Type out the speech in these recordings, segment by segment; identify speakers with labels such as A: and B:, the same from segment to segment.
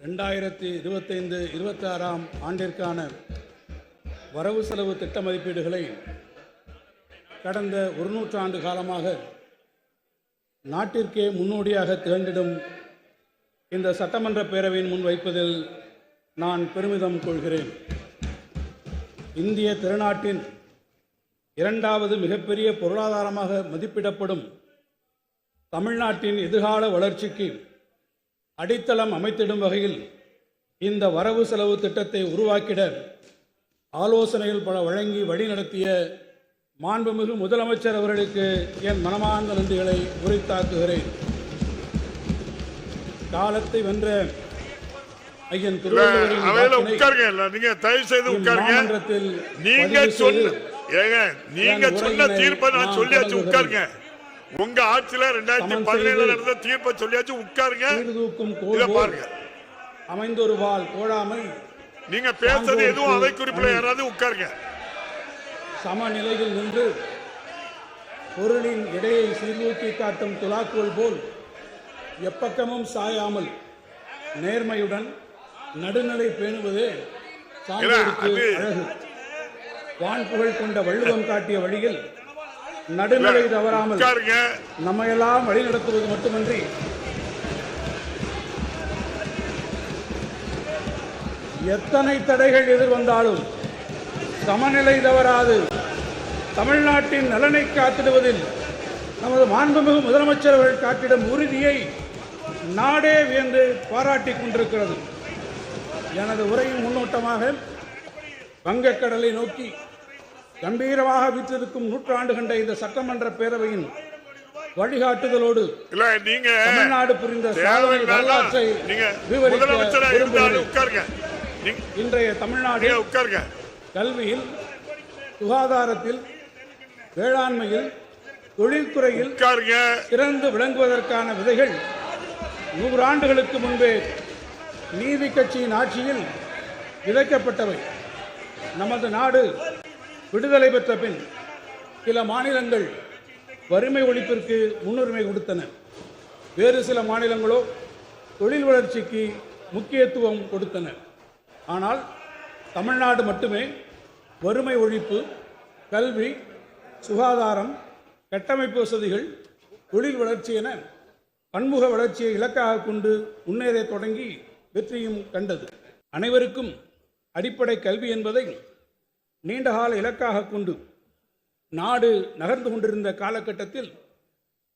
A: ரெண்டாயிரத்தி இருபத்தைந்து இருபத்தாறாம் ஆண்டிற்கான வரவு செலவு திட்ட மதிப்பீடுகளை கடந்த ஒரு நூற்றாண்டு காலமாக நாட்டிற்கே முன்னோடியாக திகழ்ந்திடும் இந்த சட்டமன்ற பேரவையின் முன் வைப்பதில் நான் பெருமிதம் கொள்கிறேன். இந்திய திருநாட்டின் இரண்டாவது மிகப்பெரிய பொருளாதாரமாக மதிப்பிடப்படும் தமிழ்நாட்டின் எதிர்கால வளர்ச்சிக்கு அடித்தளம் அமைத்திடும் வகையில் இந்த வரவு செலவு திட்டத்தை உருவாக்கிட ஆலோசனைகள் பல வழங்கி வழிநடத்திய மாண்புமிகு முதலமைச்சர் அவர்களுக்கு என் மனமார்ந்த நன்றிகளை உரித்தாக்குகிறேன். காலத்தை வென்ற ஐயன்
B: நீங்க சொன்ன நீங்க சொன்ன தீர்ப்பை நான் சொல்லியாச்சு. உட்காருங்க. உங்க ஆட்சியில ரெண்டாயிரத்தி
A: செய்து
B: நடந்த தீர்ப்பை சொல்லியாச்சு உட்காருங்க. இத பாருங்க.
A: அமைந்தொரு வாள் கோடாமை
B: நீங்க பேசுறது எதுவும் அவை குறிப்பில். யாராவது உட்காருங்க.
A: சமநிலையில் நின்று பொருளின் எடையை சீர்தூக்கி காட்டும் துலாக்கோல் போல் எப்பக்கமும் சாயாமல் நேர்மையுடன் நடுநிலை பேணுவதே சான்றோருக்கு அழகு. வான்புகழ் கொண்ட வள்ளுவம் காட்டிய வழியில் நடுநிலை தவறாமல்
B: உட்காருங்க.
A: நம்மையெல்லாம் வழிநடத்துவது மட்டுமன்றி எத்தனை தடைகள் எதிர்வந்தாலும் சமநிலை தவறாது. தமிழ்நாட்டின் நலனை காத்திடுவதில் நமது மாண்புமிகு முதலமைச்சர் அவர்கள் காட்டிடும் உறுதியை நாடே வியந்து பாராட்டிக் கொண்டிருக்கிறது. எனது உரையின் முன்னோட்டமாக வங்கக்கடலை நோக்கி கம்பீரமாக வீற்றிருக்கும் நூற்றாண்டு கண்ட இந்த சட்டமன்ற பேரவையின் வழிகாட்டுதலோடு
B: இல்ல நீங்க
A: தமிழ்நாடு புரிந்த வரலாற்றை விவரிக்க இன்றைய தமிழ்நாடு
B: உட்காருங்க.
A: கல்வியில் சுகாதாரத்தில் வேளாண்மையில் தொழில்துறையில் சிறந்து விளங்குவதற்கான விதைகள் நூறாண்டுகளுக்கு முன்பே நீதி கட்சியின் ஆட்சியில் விதைக்கப்பட்டவை. நமது நாடு விடுதலை பெற்ற பின் சில மாநிலங்கள் வறுமை ஒழிப்பிற்கு முன்னுரிமை கொடுத்தன. வேறு சில மாநிலங்களோ தொழில் வளர்ச்சிக்கு முக்கியத்துவம் கொடுத்தன. ஆனால் தமிழ்நாடு மட்டுமே வறுமை ஒழிப்பு கல்வி சுகாதாரம் கட்டமைப்பு வசதிகள் தொழில் வளர்ச்சி என பன்முக வளர்ச்சியை இலக்காக கொண்டு முன்னேற தொடங்கி வெற்றியும் கண்டது. அனைவருக்கும் அடிப்படை கல்வி என்பதை நீண்டகால இலக்காக கொண்டு நாடு நகர்ந்து கொண்டிருந்த காலகட்டத்தில்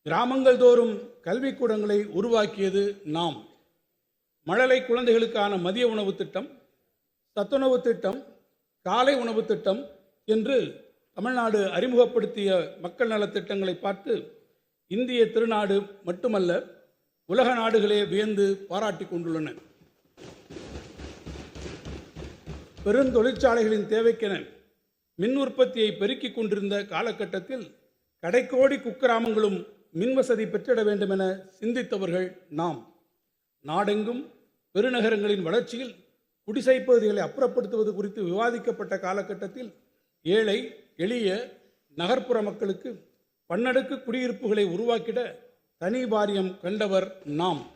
A: கிராமங்கள் தோறும் கல்விக்கூடங்களை உருவாக்கியது நாம். மழலை குழந்தைகளுக்கான மதிய உணவு திட்டம் சத்துணவு திட்டம் காலை உணவு திட்டம் என்று தமிழ்நாடு அறிமுகப்படுத்திய மக்கள் நலத் திட்டங்களை பார்த்து இந்திய திருநாடு மட்டுமல்ல உலக நாடுகளே வியந்து பாராட்டிக் கொண்டுள்ளன. பெருந்தொழிற்சாலைகளின் தேவைக்கென மின் உற்பத்தியை பெருக்கிக் கொண்டிருந்த காலகட்டத்தில் கடைக்கோடி குக்கிராமங்களும் மின் வசதி பெற்றிட வேண்டும் என சிந்தித்தவர்கள் நாம். நாடெங்கும் பெருநகரங்களின் வளர்ச்சியில் குடிசை பகுதிகளை அப்புறப்படுத்துவது குறித்து விவாதிக்கப்பட்ட காலகட்டத்தில் ஏழை எளிய நகர்ப்புற மக்களுக்கு பன்னடுக்கு குடியிருப்புகளை உருவாக்கிட தனி வாரியம் கண்டவர் நாம்.